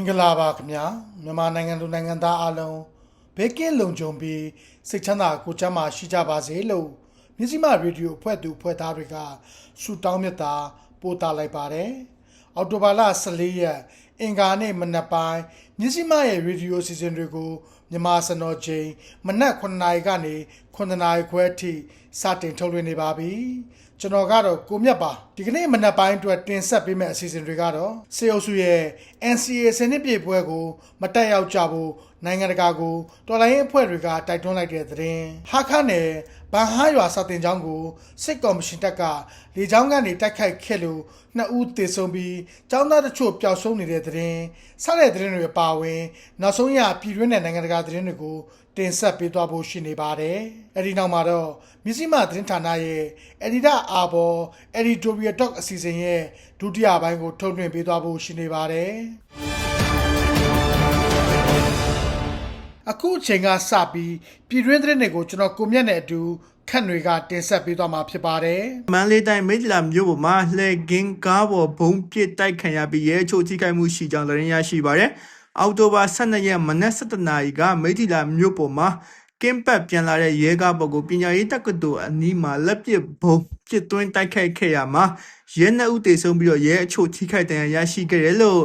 င်္ဂလာပါခင်ဗျာမြန်မာနိုင်ငံလူနိုင်ငံသားအားလုံးဘေးကင်းလုံခြုံပြီးစိတ်ချမ်းသာကိုယ်ချမ်းသာရှိကြပါစေလို့မြစည်းမရေဒီယိုဖွဲ့သူဖွဲ့သားတွေကဆုတောင်းမြတ်တာပို့တာလိုက်ပါတယ်အော်တိုဘာလ14ရက်အင်္ဂါနေ့မနက်ပိုင်းမြစည်းမရဲ့ရေဒီယိုစီစဉ်တွေကိုမြန်မာစံတော်ချိန်မနက်9:00နာရီကနေ9:00နာရီခွဲအထိစတင်ထုတ်လွှင့်နေပါပြီ ကျွန်တော်ကတော့ကိုမြတ်ပါဒီကနေ့မနက်ပိုင်းအတွက်တင်ဆက်ပေးမယ့်အစီအစဉ်တွေကတော့စေအုပ်စုရဲ့ NCA စနစ်ပြေပွဲကိုမတက်ရောက်ကြဖို့နိုင်ငံတကာကိုတော်လိုင်းရေးအဖွဲ့တွေကတိုက်တွန်းလိုက်တဲ့သတင်းဟာခါနယ်ဗန်ဟာရွာစာတင်ကျောင်းကိုစစ်ကော်မရှင်တပ်ကလေကြောင်းကနေတိုက်ခိုက်ခဲ့လို့နှစ်ဦးသေဆုံးပြီးကျောင်းသားတချို့ပျောက်ဆုံးနေတဲ့သတင်းစတဲ့သတင်းတွေအပါအဝင်နောက်ဆုံးရပြည်တွင်းနဲ့နိုင်ငံတကာသတင်းတွေကို တင်ဆက်ပေးသွားဖို့ရှိနေပါတယ်။အဲဒီနောက်မှာတော့မြစည်းမသတင်းဌာနရဲ့အက်ဒီတာအာဘော် editorial talk အစီအစဉ်ရဲ့ဒုတိယပိုင်းကိုထုတ်လွှင့်ပေးသွားဖို့ရှိနေပါတယ်။အခုအချိန်ကစပြီးပြည်တွင်းသတင်းတွေကိုကျွန်တော်ကိုမြတ်နဲ့အတူခန့်တွေကတင်ဆက်ပေးသွားမှာဖြစ်ပါတယ်။မန္တလေးတိုင်းမိတ္တလာမြို့ပေါ်မှာလှည့်ကင်းကားပေါ်ဘုံပစ်တိုက်ခံရပြီးရဲချိုထိခိုက်မှုရှိကြောင်းသတင်းရရှိပါတယ်။ အောက်တိုဘာ12ရက်မနက်7:00နာရီကမိတ္တလာမြို့ပေါ်မှာကင်းပတ်ပြန်လာတဲ့ရဲကားပေါ်ကိုပညာရေးတက္ကသိုလ်အနီးမှာလက်ပစ်ဘုံပစ်သွင်းတိုက်ခိုက်ခဲ့ရမှာရဲနှစ်ဦးသေဆုံးပြီးတော့ရဲအချို့ထိခိုက်ဒဏ်ရာရရှိခဲ့တယ်လို့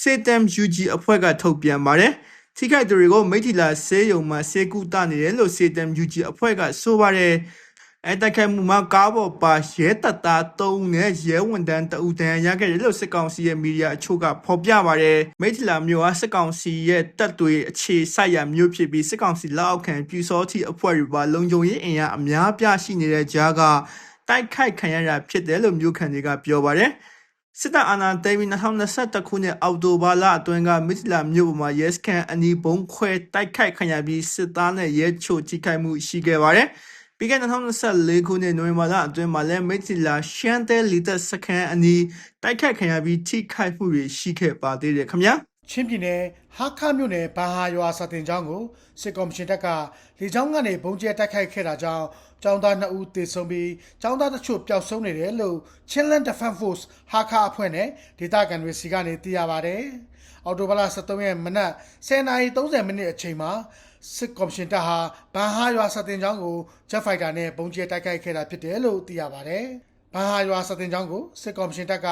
စေတမ် UG အဖွဲ့ကထုတ်ပြန်ပါတယ်။ထိခိုက်သူတွေကိုမိထီလာဆေးရုံမှာဆေးကုသနေတယ်လို့စေတမ် UG အဖွဲ့ကဆိုပါတယ်။ အဲတိုက်ခိုက်မှုမှာကားပေါ်ပါရဲတပ်သား3ဦးနဲ့ရဲဝန်ထမ်း2ဦးတန်းရခဲ့တယ်လို့စစ်ကောင်စီရဲ့မီဒီယာအချို့ကဖော်ပြပါတယ်။မိထီလာမျိုးဟာစစ်ကောင်စီရဲ့တပ်တွေအခြေစိုက်ရာမျိုးဖြစ်ပြီးစစ်ကောင်စီလက်အောက်ခံပြူစောတိအဖွဲ့တွေပါလုံခြုံရေးအင်အားအများပြားရှိနေတဲ့ကြားကတိုက်ခိုက်ခံရတာဖြစ်တယ်လို့မျိုးခံတွေကပြောပါတယ်။စစ်တပ်အာဏာသိမ်းပြီး2021ခုနှစ်အောက်တိုဘာလအတွင်းကမစ်လာမြို့ပေါ်မှာရဲစခန်းအနီးဘုံခွဲတိုက်ခိုက်ခံရပြီးစစ်သားနဲ့ရဲချိုထိခိုက်မှုရှိခဲ့ပါတယ်။ ပြီးခဲ့တဲ့2024ခုနှစ်နိုဝင်ဘာလအတွင်းမှာလည်းမစ်လာရှန်တဲလီတက်စခန်းအနီးတိုက်ခိုက်ခံရပြီးထိခိုက်မှုတွေရှိခဲ့ပါသေးတယ်ခင်ဗျာ။ချင်းပြည်နယ်ဟာခါမြို့နယ်ဘာဟာရွာစာတင်ကျောင်းကိုစစ်ကော်မရှင်တပ်ကလေကြောင်းကနေပုံကျဲတိုက်ခိုက်ခဲ့တာကြောင့်ကျောင်းသား2ဦးသေဆုံးပြီးကျောင်းသားတချို့ပျောက်ဆုံးနေတယ်လို့ Chinland Defense Force ဟာခါအဖွဲ့နဲ့ဒေသခံတွေစီကနေသိရပါတယ်။အော်တိုဘလ23ရက်မနက်10:30မိနစ်အချိန်မှာ စစ်ကော်မရှင်တပ်ဟာဘန်ဟာရွာစာတင်ကျောင်းကိုဂျက်ဖိုက်တာနဲ့ပုံကျဲတိုက်ခိုက်ခဲ့တာဖြစ်တယ်လို့သိရပါတယ်။ဘာဟာရွာစတင်ကျောင်းကိုစစ်ကော်မရှင်တပ်က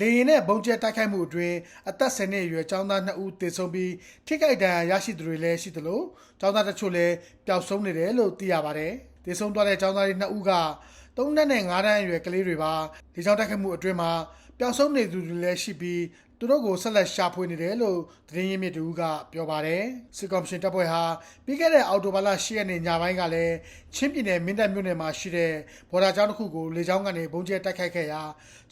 လေရင်နဲ့ဘုံကျဲတိုက်ခိုက်မှုအတွင်းအသက်10နှစ်အရွယ်ကျောင်းသား2ဦးသေဆုံးပြီးထိခိုက်ဒဏ်ရာရရှိသူတွေလည်းရှိသလိုကျောင်းသားတချို့လည်းပျောက်ဆုံးနေတယ်လို့သိရပါတယ်။သေဆုံးသွားတဲ့ကျောင်းသားတွေ2ဦးက3နှစ်နဲ့5တန်းအရွယ်ကလေးတွေပါဒီကျောင်းတိုက်ခိုက်မှုအတွင်းမှာပျောက်ဆုံးနေသူတွေလည်းရှိပြီး သူတို့ကိုဆက်လက်ရှာဖွေနေတယ်လို့သတင်းရင်းမြစ်တူကပြောပါတယ်စစ်ကော်မရှင်တပ်ဖွဲ့ဟာပြီးခဲ့တဲ့အောက်တိုဘာလ10ရက်နေ့ညပိုင်းကလည်းချင်းပြည်နယ်မင်းတပ်မြို့နယ်မှာရှိတဲ့ဘော်ဒါကျောင်းတစ်ခုကိုလေကြောင်းကနေဘုံကျဲတိုက်ခိုက်ခဲ့ရာ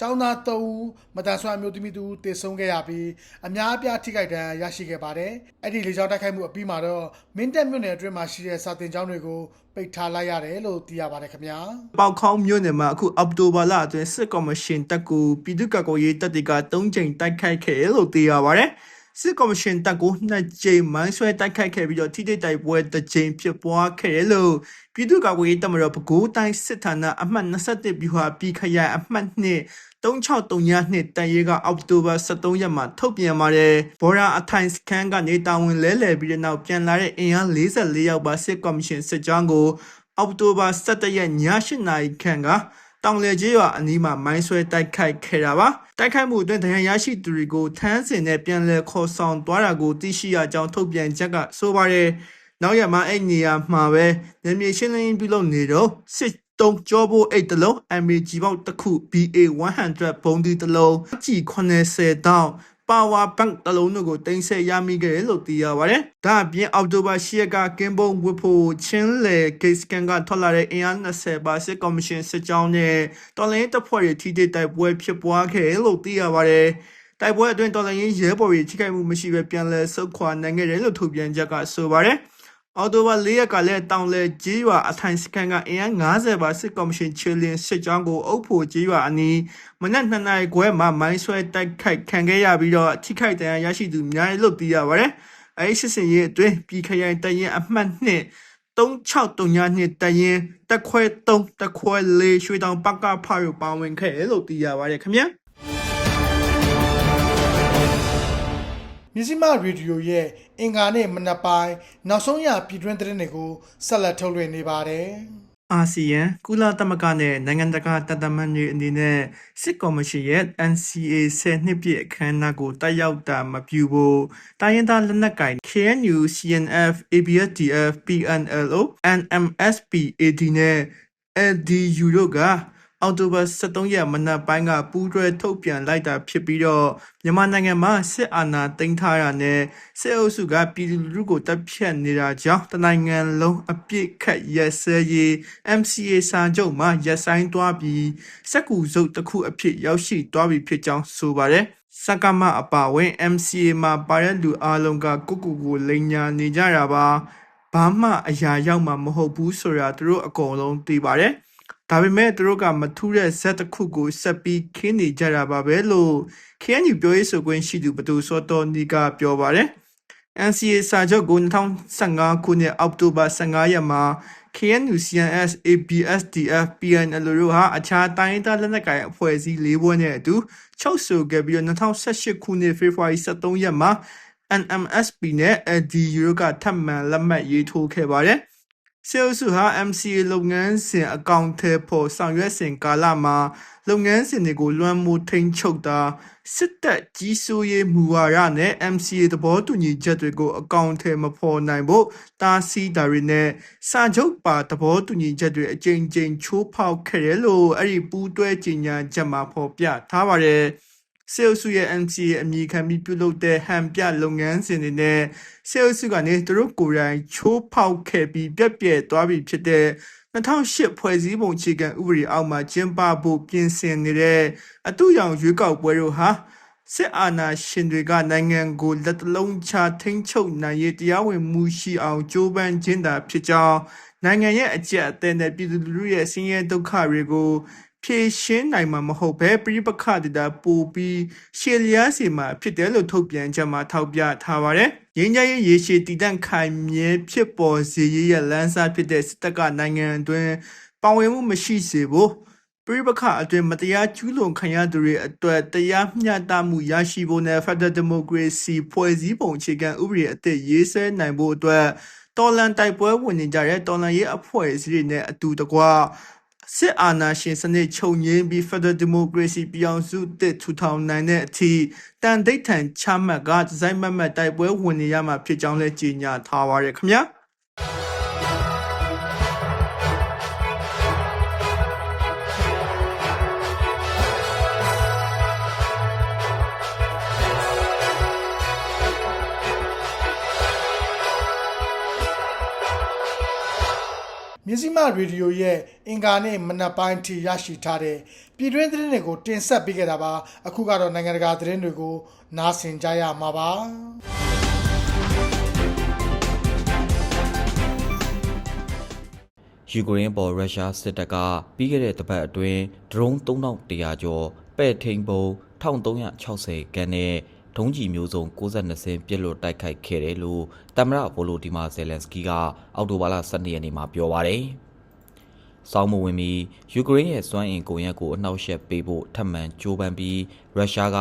ကျောင်းသား3ဦးမတန်ဆွမ်းအမျိုးသမီး2ဦးတေဆုံးခဲ့ရပြီးအများအပြားထိခိုက်ဒဏ်ရာရရှိခဲ့ပါတယ်အဲ့ဒီလေကြောင်းတိုက်ခိုက်မှုအပြီးမှာတော့မင်းတပ်မြို့နယ်အတွင်းမှာရှိတဲ့စာတင်ကျောင်းတွေကို ပိတ်ထားလိုက်ရတယ်လို့သိရပါတယ်ခင်ဗျာပေါခေါင်းမြို့နယ်မှာအခုအောက်တိုဘာလအတွင်းစစ်ကော်မရှင်တပ်ကိုပြည်သူ့ကာကွယ်ရေးတပ်တွေက၃ကြိမ်တိုက်ခိုက်ခဲ့တယ်လို့သိရပါတယ်။ စစ်ကော်မရှင်တပ်ကိုနှစ်ကြိမ်မိုင်းဆွဲတိုက်ခိုက်ခဲ့ပြီးတော့ထိတိတ်တိုက်ပွဲတစ်ကြိမ်ဖြစ်ပွားခဲ့တယ်လို့ပြည်သူ့ကာကွယ်ရေးတပ်မတော်ပဲခူးတိုင်းစစ်ဌာနအမှတ်21ဗျူဟာပြည်ခရိုင်အမှတ်2 3632တပ်ရဲကအောက်တိုဘာ23ရက်မှာထုတ်ပြန်ပါတယ်။ဘော်ရာအထိုင်စခန်းကနေတာဝန်လဲလှယ်ပြီးတဲ့နောက်ပြန်လာတဲ့အင်အား44ယောက်ပါစစ်ကော်မရှင်စစ်ကြောင်းကိုအောက်တိုဘာ17ရက်ည8နာရီခန့်က တောင်လေကျေးရွာအနီးမှာမိုင်းဆွဲတိုက်ခိုက်ခဲ့တာပါတိုက်ခိုက်မှုအတွင်းဒဏ်ရာရရှိသူတွေကိုထမ်းစင်နဲ့ပြန်လည်ခေါ်ဆောင်သွားတာကိုသိရှိရကြောင်းထုတ်ပြန်ချက်ကဆိုပါတယ်နောက်ရမှာအဲ့နေရာမှာပဲနေမြေရှင်းလင်းပြုလုပ်နေတော့စစ်တုံကြောဖို့အိတ်တလုံး MAG ပေါက်တစ်ခု BA 100ဘုံဒီတစ်လုံးကြည်80တောင်း ပါဝါဘန့်တလုံးတို့ကိုတင်ဆက်ရမိခဲ့တယ်လို့သိရပါတယ်။ဒါအပြင်အောက်တိုဘာ10ရက်ကကင်းဘုံဝစ်ဖို့ချင်းလေကိစကန်ကထွက်လာတဲ့အင်အား20ပါစစ်ကော်မရှင်စစ်ကြောင်းနဲ့တော်လိုင်းတပ်ဖွဲ့တွေထိတိတိုက်ပွဲဖြစ်ပွားခဲ့တယ်လို့သိရပါတယ်။တိုက်ပွဲအတွင်းတော်လိုင်းရဲဘော်တွေထိခိုက်မှုမရှိဘဲပြန်လည်ဆုတ်ခွာနိုင်ခဲ့တယ်လို့ထုတ်ပြန်ချက်ကဆိုပါတယ်။ အော်တိုဘာ၄ရက်ကလည်းတောင်လဲကြီးရွာအထိုင်စကန်ကအင်အား90ပါစစ်ကော်မရှင်ချီလင်းစစ်ကြောင်းကိုအုပ်ဖို့ကြီးရွာအနီးမနက်2နာရီခွဲမှာမိုင်းဆွဲတိုက်ခိုက်ခံခဲ့ရပြီးတော့ထိခိုက်ဒဏ်ရာရရှိသူများတယ်လို့သိရပါတယ်။အဲဒီစစ်စင်ရေးအတွင်းပြည်ခရိုင်တရင်အမှတ်2 3639တရင်တက်ခွဲ3တက်ခွဲ4ရွှေတောင်ပကဖားရပါဝင်ခဲ့တယ်လို့သိရပါတယ်ခင်ဗျာ။မြစည်းမရေဒီယိုရဲ့ အင်္ဂါနေ့မနက်ပိုင်းနောက်ဆုံးရပြည်တွင်းသတင်းတွေကိုဆက်လက်ထုတ်လွှင့်နေပါတယ်။အာဆီယံကုလသမဂ္ဂနဲ့နိုင်ငံတကာတပ်သမန်တွေအနေနဲ့စစ်ကော်မရှင်ရဲ့ NCA 10နှစ်ပြည့်အခမ်းအနားကိုတက်ရောက်တာမပြုဖို့တိုင်းရင်းသားလက်နက်ကိုင် KNU CNF ABSDF PNLO NMSP AD နဲ့ LDU တို့က အောက်တိုဘာ23ရက်မနက်ပိုင်းကပူးတွဲထုတ်ပြန်လိုက်တာဖြစ်ပြီးတော့မြန်မာနိုင်ငံမှာစစ်အာဏာသိမ်းထားတာနဲ့စစ်အုပ်စုကပြည်သူလူထုကိုတပ်ဖြတ်နေတာကြောင့်တနိုင်ငံလုံးအပြစ်ခတ်ရက်စဲရေး MCA စာချုပ်မှာရက်ဆိုင်သွားပြီးစက်ကူစုပ်တစ်ခုအဖြစ်ရောက်ရှိသွားပြီဖြစ်ကြောင်းဆိုပါတယ်စကမအပါဝင် MCA မှာပါတဲ့လူအလုံးကကိုကိုကိုလိန်ညာနေကြတာပါဘာမှအရာရောက်မှာမဟုတ်ဘူးဆိုတာသူတို့အကုန်လုံးသိပါတယ် ဒါပေမဲ့သူတို့ကမထူးတဲ့ဇက်တစ်ခုကိုဆက်ပြီးခင်းနေကြတာပါပဲလို့ KNU ပြောရေးဆိုခွင့်ရှိသူဘသူစောတော်နီကပြောပါတယ် NCA စာချုပ်ကို2015ခုနှစ်အောက်တိုဘာ15ရက်မှာ KNU CNS ABSDF PNL တို့ဟာအခြားတိုင်းဒေသလက်နက်ကိုင်အဖွဲ့အစည်း၄ဘွဲ့နဲ့အတူချုပ်ဆိုခဲ့ပြီးတော့2018ခုနှစ်ဖေဖော်ဝါရီ23ရက်မှာ NMSP နဲ့ LDU တို့ကထပ်မံလက်မှတ်ရေးထိုးခဲ့ပါတယ်။ ဆေးအုပ်စုဟာ MCA လုပ်ငန်းစဉ်အကောင့်ထဲပေါ်ဆောင်ရွက်စဉ်ကာလမှာလုပ်ငန်းစဉ်တွေကိုလွှမ်းမိုးထိန်းချုပ်တာစစ်တပ်ကြီးစိုးရေးမူဝါဒနဲ့ MCA သဘောတူညီချက်တွေကိုအကောင့်ထဲမဖော်နိုင်ဖို့တားဆီးတာတွေနဲ့စာချုပ်ပါသဘောတူညီချက်တွေအကြိမ်ကြိမ်ချိုးဖောက်ခဲ့တယ်လို့အဲ့ဒီပူးတွဲကြီးညာချက်မှာဖော်ပြထားပါတယ်။ ဆေးအုပ်စုရဲ့ NCA အမည်ခံပြီးပြုလုပ်တဲ့ဟန်ပြလုပ်ငန်းစဉ်တွေနဲ့ဆေးအုပ်စုကနေသူတို့ကိုယ်တိုင်ချိုးဖောက်ခဲ့ပြီးပြက်ပြက်သွားပြီဖြစ်တဲ့2008ဖွဲ့စည်းပုံအခြေခံဥပဒေအောက်မှာကျင်းပဖို့ပြင်ဆင်နေတဲ့အတူရောင်ရွေးကောက်ပွဲတို့ဟာစစ်အာဏာရှင်တွေကနိုင်ငံကိုလက်တလုံးချထိန်းချုပ်နိုင်ရေးတရားဝင်မှုရှိအောင်ကြိုးပမ်းခြင်းသာဖြစ်ကြောင်းနိုင်ငံရဲ့အကျက်အသည်းနဲ့ပြည်သူလူထုရဲ့ဆင်းရဲဒုက္ခတွေကို ဖြေရှင်းနိုင်မှာမဟုတ်ဘဲပြိပခတတာပိုပြီးရှေလျားစီမှာဖြစ်တယ်လို့ထုတ်ပြန်ချက်မှာထောက်ပြထားပါတယ်။ရင်းကြရဲ့ရေရှည်တည်တံ့ခိုင်မြဲဖြစ်ပေါ်စေရေးရဲ့လမ်းစာဖြစ်တဲ့စစ်တပ်ကနိုင်ငံအတွင်းပါဝင်မှုမရှိစေဖို့ပြိပခအတွင်းမတရားကျူးလွန်ခံရသူတွေအတွက်တရားမျှတမှုရရှိဖို့နဲ့ Federal Democracy ဖွဲ့စည်းပုံအခြေခံဥပဒေအသစ်ရေးဆွဲနိုင်ဖို့အတွက်တော်လန်တိုက်ပွဲဝင်နေကြတဲ့တော်လန်ရေးအဖွဲ့အစည်းတွေနဲ့အတူတကွ စစ်အာဏာရှင်စနစ်ချုပ်ငြိမ်းပြီး Federal Democracy ပြောင်းစုတစ်ထူထောင်နိုင်တဲ့အထိတန်ဒိဋ္ဌံချမှတ်ကဒီဇိုင်းမတ်မတ်တိုက်ပွဲဝင်နေရမှာဖြစ်ကြောင်းလည်းကြေညာထားပါရခင်ဗျာ မြစည်းမရေဒီယိုရဲ့အင်္ဂါနေ့မနက်ပိုင်းထိရရှိထားတဲ့ပြည်တွင်းသတင်းတွေကိုတင်ဆက်ပေးခဲ့တာပါအခုကတော့နိုင်ငံတကာသတင်းတွေကိုနားဆင်ကြရမှာပါယူကရိန်းပေါ်ရုရှားစစ်တပ်ကပြီးခဲ့တဲ့တပတ်အတွင်းဒရုန်း3100ကျော်ပဲ့ထိန်ပုံ1360ခန်းနဲ့ ဒုံးကျည်မျိုးစုံ62စင်းပြစ်လွတ်တိုက်ခိုက်ခဲ့တယ်လို့သမ္မတဗိုလိုဒီမာဇယ်လန်စကီကအောက်တိုဘာလ12ရက်နေ့မှာပြောပါတယ်။စောင်းမဝင်မီယူကရိန်းရဲ့စွမ်းအင်ကုန်ရက်ကိုအနှောက်အယှက်ပေးဖို့ထပ်မံကြိုးပမ်းပြီးရုရှားက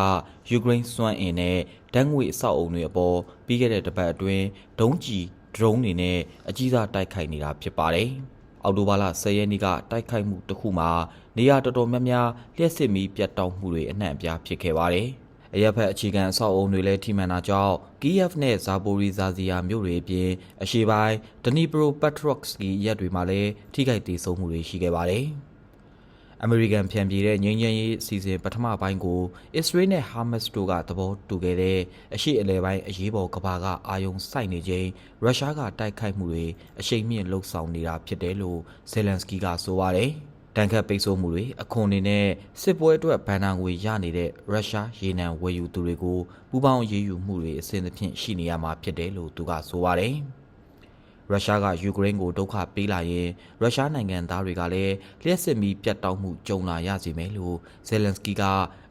ယူကရိန်းစွမ်းအင်နဲ့ဓာတ်ငွေအဆောက်အုံတွေအပေါ်ပြီးခဲ့တဲ့တပတ်အတွင်းဒုံးကျည်ဒရုန်းတွေနဲ့အကြီးစားတိုက်ခိုက်နေတာဖြစ်ပါတယ်။အောက်တိုဘာလ10ရက်နေ့ကတိုက်ခိုက်မှုတစ်ခုမှာနေရာတော်တော်များများလျှက်စစ်မီးပြတ်တောက်မှုတွေအနှံ့အပြားဖြစ်ခဲ့ပါတယ်။ အရက်ဖက်အခြေခံအဆောက်အအုံတွေလည်းထိမှန်တာကြောင့် Kiev နဲ့ဇာပိုရီဇာဇီယာမြို့တွေအပြင်အရှေ့ပိုင်းဒနီပရိုပက်ထရော့စကီရက်တွေမှာလည်းထိခိုက်ဒေဆုံးမှုတွေရှိခဲ့ပါတယ်။အမေရိကန်ဖြန်ပြေတဲ့ငြိမ်းချမ်းရေးအစီအစဉ်ပထမပိုင်းကိုအစ္စရေးနဲ့ဟာမတ်စ်တို့ကသဘောတူခဲ့တဲ့အရှိအလဲပိုင်းအရေးပေါ်ကဘာကအာယုံစိုက်နေချိန်ရုရှားကတိုက်ခိုက်မှုတွေအရှိန်မြင့်လှုပ်ဆောင်နေတာဖြစ်တယ်လို့ဇယ်လန်စကီကဆိုပါတယ်။ တန်ခတ်ပိတ်ဆို့မှုတွေအခွန်တွေနဲ့စစ်ပွဲအတွက်ဗန်နာငွေရနေတဲ့ရုရှားရေနံဝယ်ယူသူတွေကိုပူးပေါင်းရေးယူမှုတွေအစဉ်အသဖြင့်ရှိနေရမှာဖြစ်တယ်လို့သူကဆိုပါတယ်။ရုရှားကယူကရိန်းကိုဒုက္ခပေးလာရင်ရုရှားနိုင်ငံသားတွေကလည်းလျှက်စစ်မီပြတ်တောက်မှုကြုံလာရစီမယ်လို့ဇယ်လန်စကီက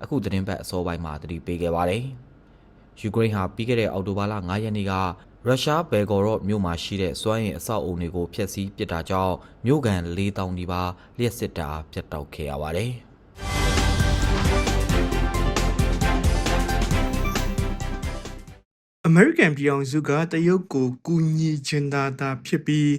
အခုသတင်းပတ်အစောပိုင်းမှာသတိပေးခဲ့ပါတယ်။ယူကရိန်းဟာပြီးခဲ့တဲ့အောက်တိုဘာလ9ရက်နေ့က ရုရှားဘယ်ဂေါ်ရော့မြို့မှာရှိတဲ့စွမ်းအင်အဆောက်အုံတွေကိုဖျက်ဆီးပစ်တာကြောင့်မြို့ကန်4000နီးပါးလျှက်စစ်တာပြတ်တောက်ခဲ့ရပါတယ်။အမေရိကန်ပြည်အောင်စုကတရုတ်ကိုကူညီချင်တာသာဖြစ်ပြီး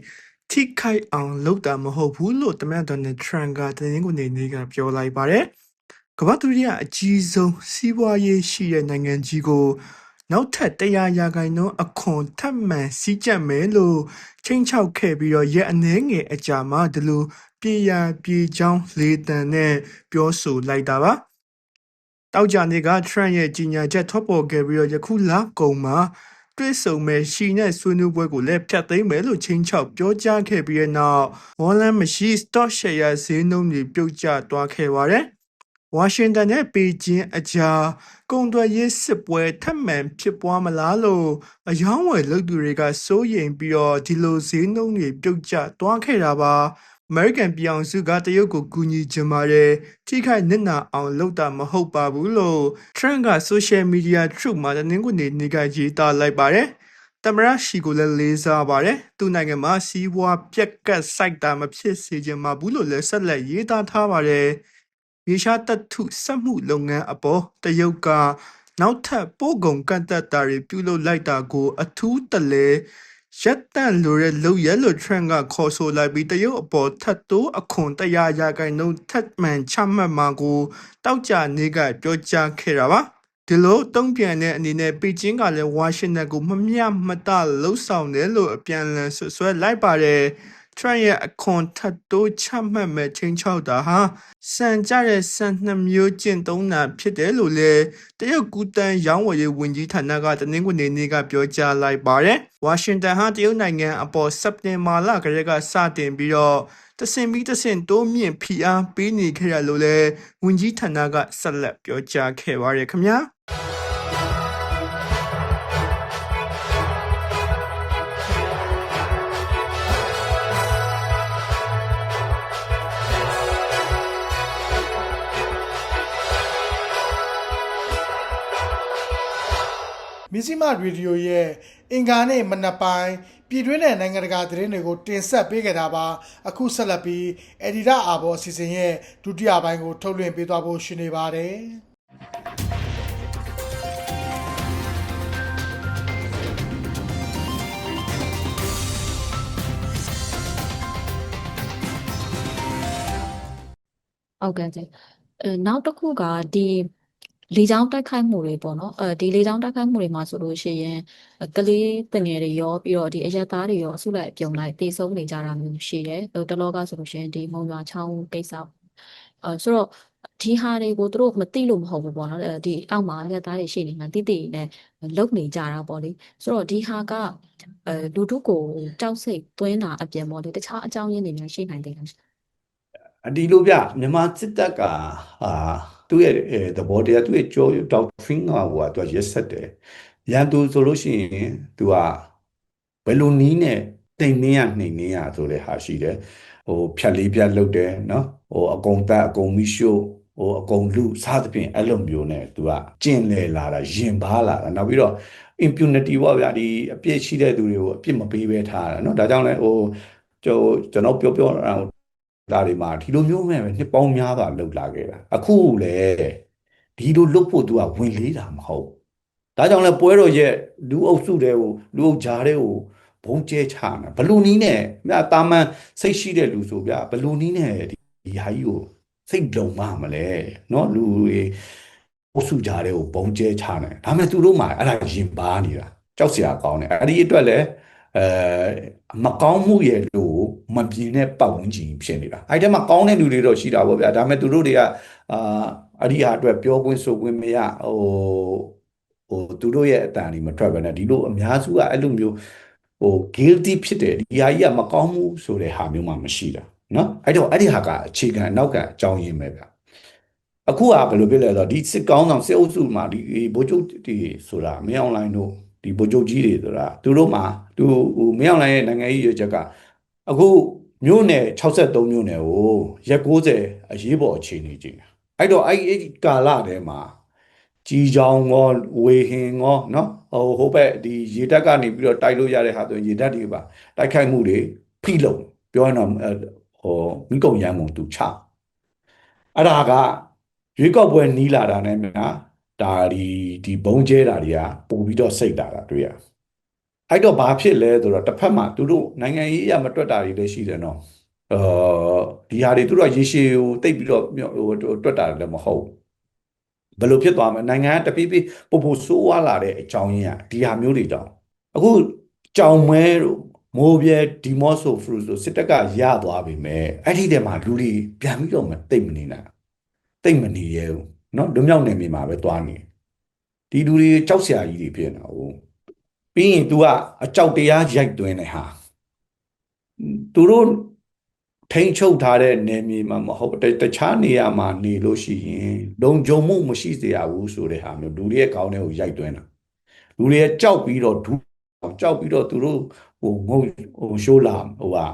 ထိခိုက်အောင်လုပ်တာမဟုတ်ဘူးလို့သမ္မတဒေါ်နယ်ထရန့်ကတင်းကိုနေနေကပြောလိုက်ပါတယ်။ကမ္ဘာသူရအကြီးဆုံးစီးပွားရေးရှိတဲ့နိုင်ငံကြီးကို နောက်ထပ်100ရာခိုင်နှုန်းအခွန်ထပ်မံစည်းကြပ်မယ်လို့ချိန်ချောက်ခဲ့ပြီးတော့ရက်အနည်းငယ်အကြာမှာဒီလိုပြည်ရပြည်ချောင်းလေတံနဲ့ပြောဆိုလိုက်တာပါ။တောက်ကြနေကထရန့်ရဲ့ကြီးညာချက်ထွက်ပေါ်ခဲ့ပြီးတော့ယခုလကုန်မှာတွေ့ဆုံမဲ့ရှီနဲ့ဆွေးနွေးပွဲကိုလည်းဖျက်သိမ်းမယ်လို့ချင်းချောက်ပြောကြားခဲ့ပြီးတဲ့နောက်ဝေါ်လန်မရှိ stock share ဈေးနှုန်းတွေပြုတ်ကျသွားခဲ့ပါတယ်။ ဝါရှင်တန်နဲ့ပေကျင်းအကြားကုန်သွယ်ရေးစစ်ပွဲထပ်မံဖြစ်ပွားမလားလို့အယောင်းဝယ်လုပ်သူတွေကစိုးရိမ်ပြီးတော့ဒီလိုဈေးနှုန်းတွေပြုတ်ကျသွားခဲ့တာပါ။ American ပြည်အောင်စုကတရုတ်ကိုကူညီချင်ပါတယ်ထိခိုက်နစ်နာအောင်လုပ်တာမဟုတ်ပါဘူးလို့ Trump က Social Media Truth မှာတင်းကိုနေနေကရေးသားလိုက်ပါတယ်သမ္မရရှိကိုလည်းလေးစားပါတယ်သူ့နိုင်ငံမှာစီးပွားပြက်ကတ်စိုက်တာမဖြစ်စေချင်ပါဘူးလို့လည်းဆက်လက်ရေးသားထားပါတယ် မြေရှားတထုစက်မှုလုပ်ငန်းအပေါ်တရုတ်ကနောက်ထပ်ပို့ကုန်ကန့်သက်တာတွေပြုလုပ်လိုက်တာကို အထူးတလဲရက်တန့်လိုတဲ့လုံရဲလို့ trend ကခေါ်ဆိုလိုက်ပြီးတရုတ်အပေါ်ထပ်တိုးအခွန်တရားရာခိုင်နှုန်းထပ်မံချမှတ်မှာကိုတောက်ကြနေကပြောကြားခဲ့တာပါဒီလိုတုံ့ပြန်တဲ့အနေနဲ့ပေကျင်းကလည်းဝါရှင်တန်ကိုမမျှမတလှုပ်ဆောင်တယ်လို့အပြန်အလှန်ဆွဆွဲလိုက်ပါတယ် ထရန့်ရဲ့အခွန်ထပ်တိုးချမှတ်မဲ့ချင်းချောက်တာဟာစံကြတဲ့စံနှစ်မျိုးကျင့်သုံးတာဖြစ်တယ်လို့လည်းတရုတ်ကူတန်ရောင်းဝယ်ရေးဝန်ကြီးဌာနကတနင်္ဂနွေနေ့ကပြောကြားလိုက်ပါတယ်။ဝါရှင်တန်ဟာတရုတ်နိုင်ငံအပေါ်စက်တင်ဘာလကလေးကစတင်ပြီးတော့တဆင်ပြီးတဆင်တိုးမြင့်ဖိအားပေးနေခဲ့ရလို့လည်းဝန်ကြီးဌာနကဆက်လက်ပြောကြားခဲ့ပါရခင်ဗျာ။ မြစည်းမရေဒီယိုရဲ့အင်္ဂါနေ့မနက်ပိုင်းပြည်တွင်းနဲ့နိုင်ငံတကာသတင်းတွေကိုတင်ဆက်ပေးခဲ့တာပါအခုဆက်လက်ပြီးအက်ဒီတာအာဘော်အစီအစဉ်ရဲ့ဒုတိယပိုင်းကိုထုတ်လွှင့်ပေးသွားဖို့ရှိနေပါတယ်ဟုတ်ကဲ့ကျေအဲနောက်တစ်ခုကဒီ လေကြောင်းတိုက်ခိုက်မှုတွေပေါ့နော်အဲဒီလေကြောင်းတိုက်ခိုက်မှုတွေမှာဆိုလို့ရှိရင်အဲကလေးတငယ်တွေရောပြီးတော့ဒီအရက်သားတွေရောအစုလိုက်အပြုံလိုက်တေဆုံးနေကြတာမျိုးရှိတယ်ဟိုတလောကဆိုလို့ရှိရင်ဒီမုံရွာချောင်းကိစ္စအဲဆိုတော့ဒီဟာတွေကိုသူတို့မသိလို့မဟုတ်ဘူးပေါ့နော်အဲဒီအောက်မှာအရက်သားတွေရှိနေမှတိတိနဲ့လုံနေကြတာပေါ့လေဆိုတော့ဒီဟာကအဲလူထုကိုကြောက်စိတ်သွင်းတာအပြင်ပေါ့လေတခြားအကြောင်းရင်းတွေများရှိနိုင်တယ်လားအဒီလိုဗျမြန်မာစစ်တပ်ကအာ သူ့ရဲ့အဲသဘောတရားသူ့ရဲ့ကြောဒေါက်ထရင်းကဟိုကသူကရက်ဆက်တယ်ရန်သူဆိုလို့ရှိရင်သူကဘယ်လိုနီးနဲ့တိမ်နှင်းရနှိမ်နှင်းရဆိုတဲ့ဟာရှိတယ်ဟိုဖြတ်လေးဖြတ်လုပ်တယ်နော်ဟိုအကုံတက်အကုံမိရှို့ဟိုအကုံလူစားသဖြင့်အဲ့လိုမျိုးနဲ့သူကကျင်လေလာတာရင်ပါလာတာနောက်ပြီးတော့ impunity ပေါ့ဗျာဒီအပြစ်ရှိတဲ့သူတွေကိုအပြစ်မပေးဘဲထားတာเนาะဒါကြောင့်လဲဟိုကျွန်တော်ကျွန်တော်ပြောပြောတာ ဒါတွေမှာဒီလိုမျိုးမဲ့ပဲနှစ်ပေါင်းများစွာလှုပ်လာခဲ့တာအခုလေဒီလိုလှုပ်ဖို့သူကဝင်လေးတာမဟုတ်ဒါကြောင့်လဲပွဲတော်ရဲ့လူအုပ်စုတွေကိုလူအုပ်ကြားတွေကိုဘုံကျဲချမှာဘလူနီးနဲ့မြတ်တာမန်စိတ်ရှိတဲ့လူဆိုဗျာဘလူနီးနဲ့ဒီဒီဟာကြီးကိုစိတ်လုံမမလဲเนาะလူတွေ အုပ်စုကြားတွေကိုဘုံကျဲချနိုင်ဒါပေမဲ့သူတို့မှအဲ့ဒါရင်ပါနေတာကြောက်စရာကောင်းတယ်အဲ့ဒီအတွက်လည်း အဲမကောင်းမှုရဲ့လို့မပြင်းတဲ့ပတ်ဝန်းကျင်ဖြစ်နေတာအဲ့ဒါမှကောင်းတဲ့လူတွေတော့ရှိတာပေါ့ဗျာဒါပေမဲ့သူတို့တွေကအာအရိယာအတွက်ပြောခွင့်ဆိုခွင့်မရဟိုဟိုသူတို့ရဲ့အတန်တွေမထွက်ပဲနဲ့ဒီလိုအများစုကအဲ့လိုမျိုးဟို guilty ဖြစ်တယ်ဒီဟာကြီးကမကောင်းဘူးဆိုတဲ့ဟာမျိုးမှမရှိတာနော်အဲ့တော့အဲ့ဒီဟာကအခြေခံနောက်ကအကြောင်းရင်းပဲဗျာအခုကဘယ်လိုဖြစ်လဲဆိုတော့ဒီစစ်ကောင်းဆောင်စစ်အုပ်စုမှာဒီဘိုးချုပ်ဒီဆိုတာမင်းအွန်လိုင်းတို့ဒီဘိုးချုပ်ကြီးတွေဆိုတာသူတို့မှာ သူမင်းအောင်လှိုင်ရဲ့နိုင်ငံရေးရွေးချက်ကအခုမြို့နယ်63မြို့နယ်ကိုရက်90အရေးပေါ်အခြေအနေကြည့်တာအဲ့တော့အဲ့ဒီကာလထဲမှာကြီးချောင်းကောဝေဟင်ကောနော်ဟိုဟိုဘက်ဒီရေတက်ကနေပြီးတော့တိုက်လို့ရတဲ့ဟာဆိုရေတက်တွေပါတိုက်ခိုက်မှုတွေဖိလုံပြောရအောင်ဟိုမိကုံရမ်းမုံသူချအဲ့ဒါကရွေးကောက်ပွဲနီးလာတာနဲ့မြာဒါဒီဒီဘုံကျဲတာတွေကပို့ပြီးတော့စိတ်တာတာတွေ့ရတယ် အဲ့တော့ဘာဖြစ်လဲဆိုတော့တစ်ဖက်မှာသူတို့နိုင်ငံရေးအရမတွက်တာတွေလည်းရှိတယ်နော်အာဒီဟာတွေသူတို့ကရေရှည်ကိုတိတ်ပြီးတော့ဟိုတွက်တာလည်းမဟုတ်ဘယ်လိုဖြစ်သွားမလဲနိုင်ငံကတပိပိပို့ဖို့ဆိုးဝါးလာတဲ့အကြောင်းရင်းကဒီဟာမျိုးတွေကြောင့်အခုကြောင်မဲတို့မိုးပြဲဒီမော့ဆိုဖရူဆိုစစ်တပ်ကရသွားပြီမဲ့အဲ့ဒီတည်းမှာလူတွေပြန်ပြီးတော့မတိတ်မနေနိုင်တိတ်မနေရဲဘူးเนาะလွမြောက်နေမိမှာပဲသွားနေဒီလူတွေကြောက်စရာကြီးတွေဖြစ်နေတာဟုတ် ပြီးရင် तू ကအကြောက်တရားရိုက်သွင်းနေဟာသူတို့ထိန်ချုပ်ထားတဲ့နယ်မြေမှာမဟုတ်တခြားနေရာမှာနေလို့ရှိရင်လုံခြုံမှုမရှိစေရဘူးဆိုတဲ့ဟာမျိုးလူတွေရဲ့ကောင်းတဲ့ကိုရိုက်သွင်းတာလူတွေရဲ့ကြောက်ပြီးတော့ဒူးကြောက်ပြီးတော့သူတို့ဟိုငုံဟိုရှိုးလာဟိုဟာ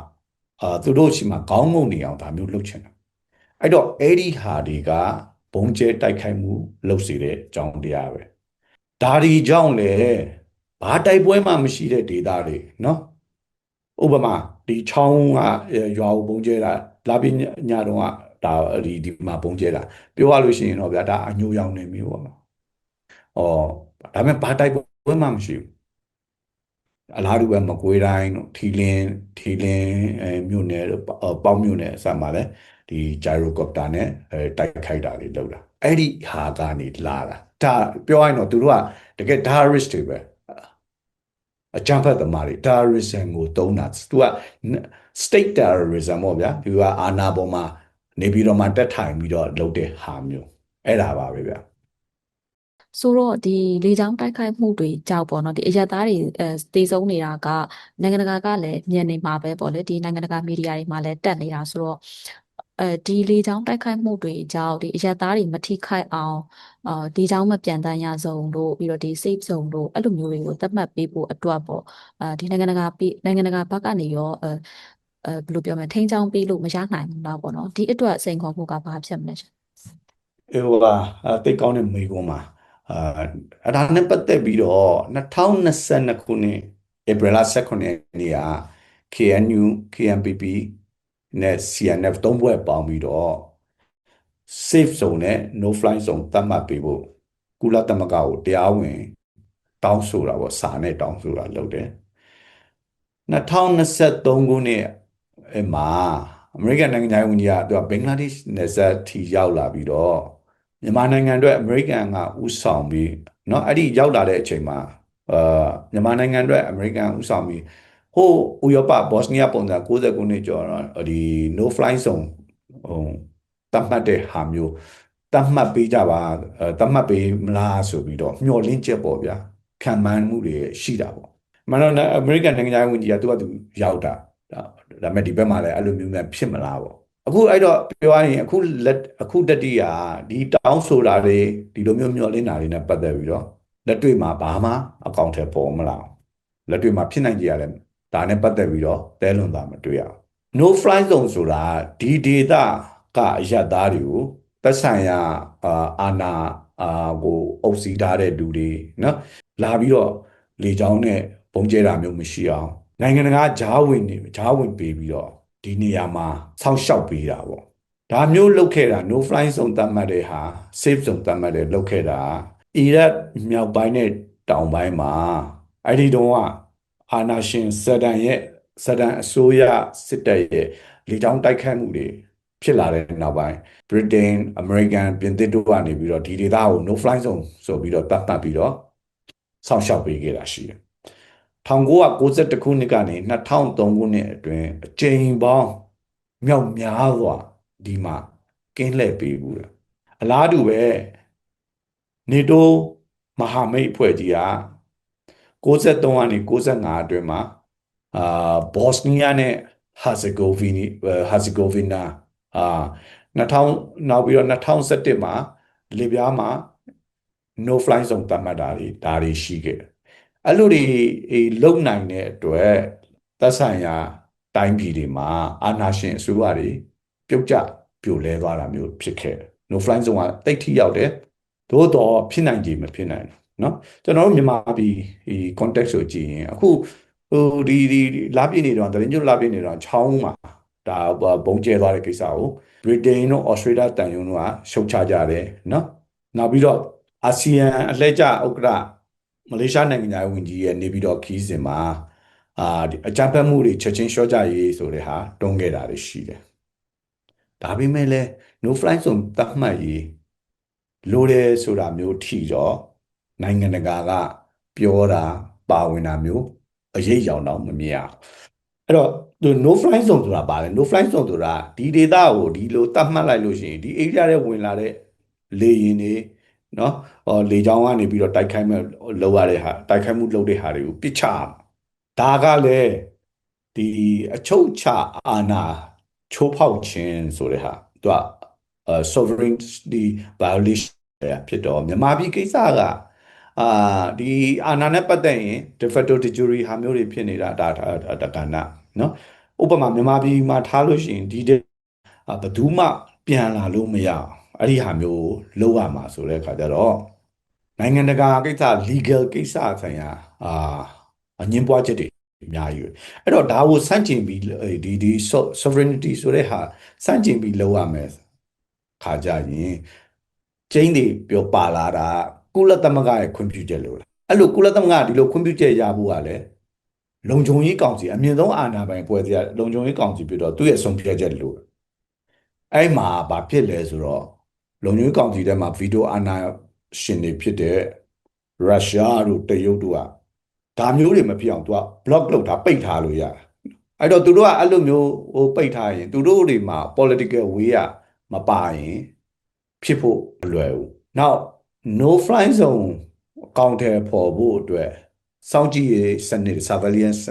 အာသူတို့ရှိမှာခေါင်းငုံနေအောင်ဒါမျိုးလုပ်ချင်တာအဲ့တော့အဲ့ဒီဟာတွေကဘုံကျဲတိုက်ခိုက်မှုလုပ်စေတဲ့အကြောင်းတရားပဲဒါဒီကြောင့်လေ ဘာတိုက်ပွဲမှမရှိတဲ့ဒေသတွေနော်ဥပမာဒီချောင်းကရွာကိုပုံကျဲတာလာပြညတော့ကဒါဒီဒီမှာပုံကျဲတာပြောရလို့ရှိရင်တော့ဗျာဒါအညိုရောင်နေမျိုးပေါ့နော်အော်ဒါပေမဲ့ဘာတိုက်ပွဲမှမရှိဘူးအလားတူပဲမကွေးတိုင်းတို့ထီလင်းထီလင်းမြို့နယ်ပေါင်းမြို့နယ်အစမှာလဲဒီ gyrocopter နဲ့တိုက်ခိုက်တာတွေလုပ်တာအဲ့ဒီဟာကနေလာတာဒါပြောရရင်တော့သူတို့ကတကယ် terrorist တွေပဲ အကြမ်းဖက်သမားတွေ terrorism ကိုတုံးတာသူက state terrorism ပေါ့ဗျာဒီကအာဏာပေါ်မှာနေပြီးတော့မှတက်ထိုင်ပြီးတော့လုပ်တဲ့ဟာမျိုးအဲ့ဒါပါပဲဗျာဆိုတော့ဒီလေကြောင်းတိုက်ခိုက်မှုတွေကြောက်ပေါ့နော်ဒီအရက်သားတွေအဲတေဆုံးနေတာကနိုင်ငံတကာကလည်းမြင်နေမှာပဲပေါ့လေဒီနိုင်ငံတကာမီဒီယာတွေမှာလည်းတက်နေတာဆိုတော့ အဲဒီလေကြောင်းတိုက်ခိုက်မှုတွေကြောင့်ဒီအရက်သားတွေမထိခိုက်အောင်အာဒီကြောင်းမပြန်တမ်းရဆုံးတို့ပြီးတော့ဒီ safe zone တို့အဲ့လိုမျိုးတွေကိုသတ်မှတ်ပေးဖို့အတွက်ပေါ့အာဒီနိုင်ငံတကာပြည်နိုင်ငံတကာဘက်ကနေရောအဲအဲဘယ်လိုပြောမလဲထိန်းချောင်းပေးလို့မရနိုင်ဘူးလားပေါ့နော်ဒီအတွက်စိန်ခေါ်မှုကဘာဖြစ်မလဲရှင်ဟိုကတိတ်ကောင်းတဲ့မိကုံးမှာအာအဲ့ဒါနဲ့ပတ်သက်ပြီးတော့2022ခုနှစ်ဧပြီလ18ရက်နေ့က KNU KNPP နဲ့ CNF သုံးဘွဲ့ပေါင်းပြီးတော့ safe zone နဲ့ no fly zone သတ်မှတ်ပေးဖို့ကုလသမဂ္ဂကိုတရားဝင်တောင်းဆိုတာပေါ့စာနဲ့တောင်းဆိုတာလုပ်တယ်2023ခုနှစ်အမှာအမေရိကန်နိုင်ငံသားဝန်ကြီးကသူကဘင်္ဂလားဒေ့ရှ်နယ်စပ်ထိရောက်လာပြီးတော့မြန်မာနိုင်ငံအတွက်အမေရိကန်ကဥဆောင်ပြီးเนาะအဲ့ဒီရောက်လာတဲ့အချိန်မှာအာမြန်မာနိုင်ငံအတွက်အမေရိကန်ဥဆောင်ပြီး ဟိုဥရောပဘော့စနီးယားပုံစံ60ခုနှစ်ကျော်တော့ဒီ no fly zone ဟိုတတ်မှတ်တဲ့ဟာမျိုးတတ်မှတ်ပေးကြပါတတ်မှတ်ပေးမလားဆိုပြီးတော့မျှော်လင့်ချက်ပေါ့ဗျာခံမှန်းမှုတွေရှိတာပေါ့မနော်အမေရိကန်နိုင်ငံသားဝန်ကြီးကသူကသူရောက်တာဒါပေမဲ့ဒီဘက်မှာလည်းအဲ့လိုမျိုးများဖြစ်မလားပေါ့အခုအဲ့တော့ပြောရရင်အခုလက်အခုတတိယဒီတောင်းဆိုတာတွေဒီလိုမျိုးမျှော်လင့်တာတွေနဲ့ပတ်သက်ပြီးတော့လက်တွေ့မှာဘာမှအကောင့်ထဲပေါ်မလာလက်တွေ့မှာဖြစ်နိုင်ကြရလဲ ဒါနဲ့ပတ်သက်ပြီးတော့တဲလွန်တာမတွေ့ရဘူး no fly zone ဆိုတာဒီ data ကအရသားတွေကိုသက်ဆိုင်ရာအာအာနာအာကိုအုပ်စီးထားတဲ့လူတွေနော်လာပြီးတော့လေကြောင်းနဲ့ပုံကျဲတာမျိုးမရှိအောင်နိုင်ငံတကာဂျားဝင်နေဂျားဝင်ပေးပြီးတော့ဒီနေရာမှာစောင့်ရှောက်ပေးတာပေါ့ဒါမျိုးလုပ်ခဲ့တာ no fly zone သတ်မှတ်တဲ့ဟာ safe zone သတ်မှတ်တဲ့လုပ်ခဲ့တာအီရတ်မြောက်ပိုင်းနဲ့တောင်ပိုင်းမှာအဲ့ဒီတုန်းက အာနာရှင်ဆဒန်ရဲ့ဆဒန်အစိုးရစစ်တပ်ရဲ့လေကြောင်းတိုက်ခတ်မှုတွေဖြစ်လာတဲ့နောက်ပိုင်း Britain American ပြင်သစ်တို့ကနေပြီးတော့ဒီဒေသကို no fly zone ဆိုပြီးတော့တတ်မှတ်ပြီးတော့စောင့်ရှောက်ပေးခဲ့တာရှိတယ်1992ခုနှစ်ကနေ2003ခုနှစ်အတွင်းအကြိမ်ပေါင်းမြောက်များစွာဒီမှာကင်းလှည့်ပေးဘူးတယ်အလားတူပဲနေတိုးမဟာမိတ်အဖွဲ့ကြီးက 63ကနေ65အတွင်းမှာအာဘော့စနီးယားနဲ့ဟာဇေဂိုဗီနီဟာဇေဂိုဗီနာအာ2000နောက်ပြီးတော့2017မှာလီဗျားမှာ no fly zone တတ်မှတ်တာတွေဒါတွေရှိခဲ့တယ်အဲ့လိုတွေအေးလုံနိုင်တဲ့အတွက်သက်ဆိုင်ရာတိုင်းပြည်တွေမှာအာဏာရှင်အစိုးရတွေပြုတ်ကျပြိုလဲသွားတာမျိုးဖြစ်ခဲ့တယ် no fly zone ကတိတ်ထိရောက်တယ်သို့တော့ဖြစ်နိုင်ကြမဖြစ်နိုင်ဘူး နော်ကျွန်တော်တို့မြန်မာပြည်ဒီ context ကိုကြည့်ရင်အခုဟိုဒီဒီလာပြည့်နေတော့တရင်ကျွတ်လာပြည့်နေတော့ချောင်းမှာဒါဘုံကျဲသွားတဲ့ကိစ္စကို Britain တို့ Australia တန်ယုံတို့ကရှုတ်ချကြတယ်နော်နောက်ပြီးတော့ ASEAN အလှည့်ကျဥက္ကဋ္ဌမလေးရှားနိုင်ငံရဲ့ဝန်ကြီးရဲ့နေပြီးတော့ခီးစဉ်မှာအာအကြမ်းဖက်မှုတွေချက်ချင်းလျှော့ကြရေးဆိုတဲ့ဟာတွန်းခဲ့တာတွေရှိတယ်ဒါပေမဲ့လည်း no fly zone တတ်မှတ်ရေးလိုတယ်ဆိုတာမျိုးထီတော့ နိုင်ငံတကာကပြောတာပါဝင်တာမျိုးအရေးရောင်တော့မမြင်ရဘူးအဲ့တော့သူ no fly zone ဆိုတာပါလေ no fly zone ဆိုတာဒီဒေတာကိုဒီလိုတတ်မှတ်လိုက်လို့ရှိရင်ဒီ area ထဲဝင်လာတဲ့လေယာဉ်တွေနော်ဟောလေကြောင်းကနေပြီးတော့တိုက်ခိုက်မဲ့လောက်ရတဲ့ဟာတိုက်ခိုက်မှုလုပ်တဲ့ဟာတွေကိုပစ်ချရမှာဒါကလည်းဒီအချုပ်ချအာဏာချိုးဖောက်ခြင်းဆိုတဲ့ဟာသူက sovereignty violation ဖြစ်တော့မြန်မာပြည်ကိစ္စက အာဒီအာဏာနဲ့ပတ်သက်ရင် de facto de jure ဟာမျိုးတွေဖြစ်နေတာဒါဒါကဏ္ဍနော်ဥပမာမြန်မာပြည်မှာထားလို့ရှိရင်ဒီတဲ့ဘယ်သူမှပြန်လာလို့မရအောင်အဲ့ဒီဟာမျိုးလောက်ရမှာဆိုတဲ့အခါကျတော့နိုင်ငံတကာကိစ္စ legal ကိစ္စဆိုင်ရာအာအငင်းပွားချက်တွေအများကြီးပဲအဲ့တော့ဒါကိုစန့်ကျင်ပြီးဒီဒီ sovereignty ဆိုတဲ့ဟာစန့်ကျင်ပြီးလောက်ရမယ်ခါကြရင်ကျင်းတွေပြောပါလာတာ ကုလသမဂ္ဂရဲ့ခွင့်ပြုချက်လို့လားအဲ့လိုကုလသမဂ္ဂဒီလိုခွင့်ပြုချက်ရဖို့ကလည်းလုံခြုံရေးကောင်စီအမြင့်ဆုံးအာဏာပိုင်ဖွဲ့စည်းလုံခြုံရေးကောင်စီပြီးတော့သူ့ရဲ့ဆုံးဖြတ်ချက်လို့အဲ့မှာဘာဖြစ်လဲဆိုတော့လုံခြုံရေးကောင်စီထဲမှာဗီတိုအာဏာရှင်တွေဖြစ်တဲ့ရုရှားတို့တရုတ်တို့ကဒါမျိုးတွေမဖြစ်အောင်သူက block လုပ်တာပိတ်ထားလို့ရတယ်အဲ့တော့သူတို့ကအဲ့လိုမျိုးဟိုပိတ်ထားရင်သူတို့တွေမှာ political way ကမပါရင်ဖြစ်ဖို့မလွယ်ဘူး။ Now no fly zone အကောင့်ထဲပေါ်ဖို့အတွက်စောင့်ကြည့်ရေးစနစ် surveillance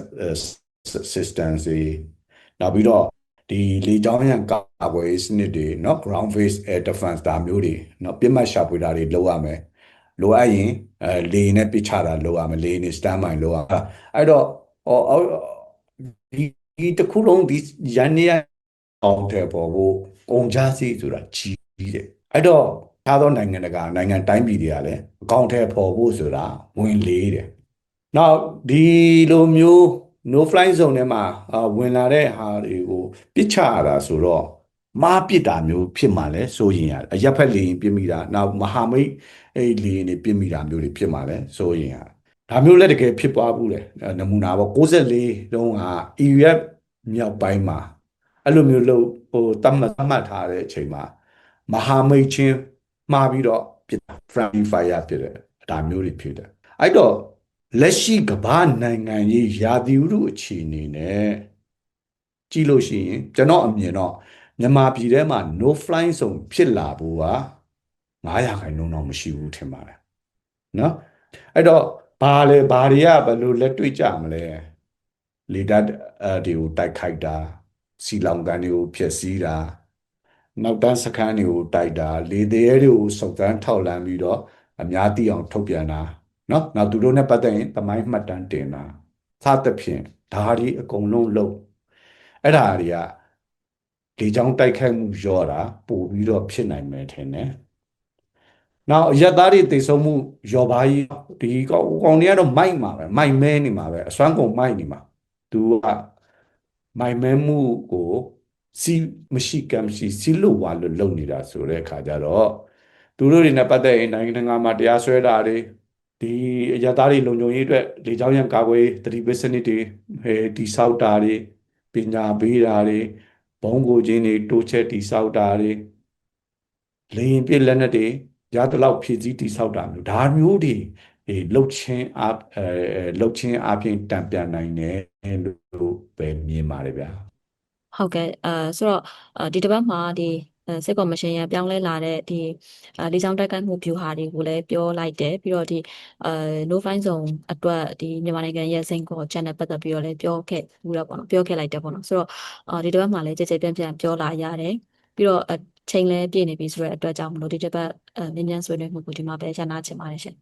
systems တွေနောက်ပြီးတော့ဒီလေကြောင်းရန်ကာကွယ်ရေးစနစ်တွေเนาะ ground based air defense ဒါမျိုးတွေเนาะပြစ်မှတ်ရှာဖွေတာတွေလုပ်ရမယ်။လိုအပ်ရင်အဲလေနဲ့ပစ်ချတာလုပ်ရမယ်လေနဲ့ stand by လုပ်ရမယ်။အဲ့တော့ဟောဒီဒီတစ်ခုလုံးဒီရန်နေရအောင်ထဲပေါ်ဖို့ကုန်ကြစီဆိုတာကြီးတယ်အဲ့တော့ ထားသောနိုင်ငံတကာနိုင်ငံတိုင်းပြည်တွေကလည်းအကောင့်ထဲပေါ်ဖို့ဆိုတာဝင်လေးတယ်နောက်ဒီလိုမျိုး no fly zone ထဲမှာဝင်လာတဲ့ဟာတွေကိုပစ်ချရတာဆိုတော့မားပစ်တာမျိုးဖြစ်မှလဲစိုးရင်ရတယ်အရက်ဖက်လေရင်ပြစ်မိတာနောက်မဟာမိတ်အဲ့လေရင်တွေပြစ်မိတာမျိုးတွေဖြစ်မှလဲစိုးရင်ရတယ်ဒါမျိုးလည်းတကယ်ဖြစ်ပွားဘူးလေနမူနာပေါ့64တုန်းက EUF မြောက်ပိုင်းမှာအဲ့လိုမျိုးလို့ဟိုတတ်မှတ်တတ်မှတ်ထားတဲ့အချိန်မှာမဟာမိတ်ချင်း မှားပြီးတော့ပြစ် friendly fire ဖြစ်တယ်ဒါမျိုးတွေဖြစ်တယ်အဲ့တော့လက်ရှိကမ္ဘာနိုင်ငံရေးရာသီဥတုအခြေအနေနဲ့ကြည့်လို့ရှိရင်ကျွန်တော်အမြင်တော့မြန်မာပြည်ထဲမှာ no fly ဆုံးဖြစ်လာဖို့က900ခိုင်နှုန်းတော့မရှိဘူးထင်ပါတယ်နော်အဲ့တော့ဘာလဲဘာတွေကဘယ်လိုလက်တွေ့ကြမလဲလေဓာတ်တွေကိုတိုက်ခိုက်တာစီလောင်ကန်တွေကိုဖျက်ဆီးတာ နောက်တန်းစခန်းတွေကိုတိုက်တာလေသေးတွေကိုစုပ်တန်းထောက်လန်းပြီးတော့အများသိအောင်ထုတ်ပြန်တာနော်နောက်သူတို့နဲ့ပတ်သက်ရင်သမိုင်းမှတ်တမ်းတင်တာစသဖြင့်ဒါတွေအကုန်လုံးလုပ်အဲ့ဒါတွေကလေကြောင်းတိုက်ခိုက်မှုရောတာပို့ပြီးတော့ဖြစ်နိုင်မယ်ထင်တယ်နောက်အရက်သားတွေတိတ်ဆုံးမှုရောပါကြီးဒီကောင်ကောင်တွေကတော့မိုက်မှာပဲမိုက်မဲနေမှာပဲအစွမ်းကုန်မိုက်နေမှာသူကမိုက်မဲမှုကို စီမရှိကံမရှိစီလို့ဝါလို့လုပ်နေတာဆိုတဲ့အခါကျတော့သူတို့တွေနဲ့ပတ်သက်ရင်နိုင်ငံတကာမှာတရားစွဲတာတွေဒီအရသားတွေလုံခြုံရေးအတွက်လေကြောင်းရန်ကာကွယ်တတိပစနစ်တွေဟဲဒီဆောက်တာတွေပညာပေးတာတွေဘုံကိုချင်းတွေတိုးချက်တိဆောက်တာတွေလေရင်ပြည့်လက်နက်တွေရသလောက်ဖြည့်စည်းတိဆောက်တာမျိုးဒါမျိုးတွေဒီလှုပ်ချင်းအအဲလှုပ်ချင်းအပြင်တံပြန်နိုင်တယ်လို့ပဲမြင်ပါတယ်ဗျာ ဟုတ်ကဲ့အဲဆိုတော့အာဒီတစ်ပတ်မှာဒီအဲစစ်ကော်မရှင်ရပြောင်းလဲလာတဲ့ဒီအာလေးချောင်းတိုက်ခိုက်မှု view ဟာတွေကိုလည်းပြောလိုက်တယ်ပြီးတော့ဒီအဲ no fine zone အတွက်ဒီမြန်မာနိုင်ငံရဲ့စိန်ခေါ်ချက်နဲ့ပတ်သက်ပြီးတော့လည်းပြောခဲ့ဘူးတော့ပေါ့နော်ပြောခဲ့လိုက်တယ်ပေါ့နော်ဆိုတော့အာဒီတစ်ပတ်မှာလည်းကြည်ကြည်ပြန့်ပြန့်ပြောလာရတယ်ပြီးတော့အချိန်လည်းပြည့်နေပြီဆိုတဲ့အတွက်ကြောင့်မလို့ဒီတစ်ပတ်အဲမြင်းမြန်းဆွေးနွေးမှုကိုဒီမှာပဲရနာချင်ပါတယ်ရှင်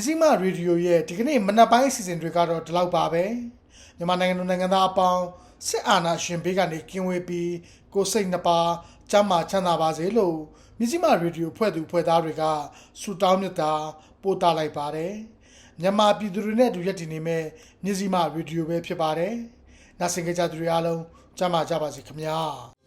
မြစည်းမရေဒီယိုရဲ့ဒီကနေ့မနက်ပိုင်းအစီအစဉ်တွေကတော့ဒီလောက်ပါပဲမြန်မာနိုင်ငံသူနိုင်ငံသားအပေါင်းစစ်အာဏာရှင်ဘေးကနေကင်းဝေးပြီးကိုယ်စိတ်နှပါကျမ်းမာချမ်းသာပါစေလို့မြစည်းမရေဒီယိုဖွဲ့သူဖွဲ့သားတွေကဆုတောင်းမြတ်တာပို့တာလိုက်ပါတယ်မြန်မာပြည်သူတွေနဲ့အတူရက်တည်နေမဲ့မြစည်းမရေဒီယိုပဲဖြစ်ပါတယ်နားဆင်ကြကြသူတွေအားလုံးကျမ်းမာကြပါစေခင်ဗျာ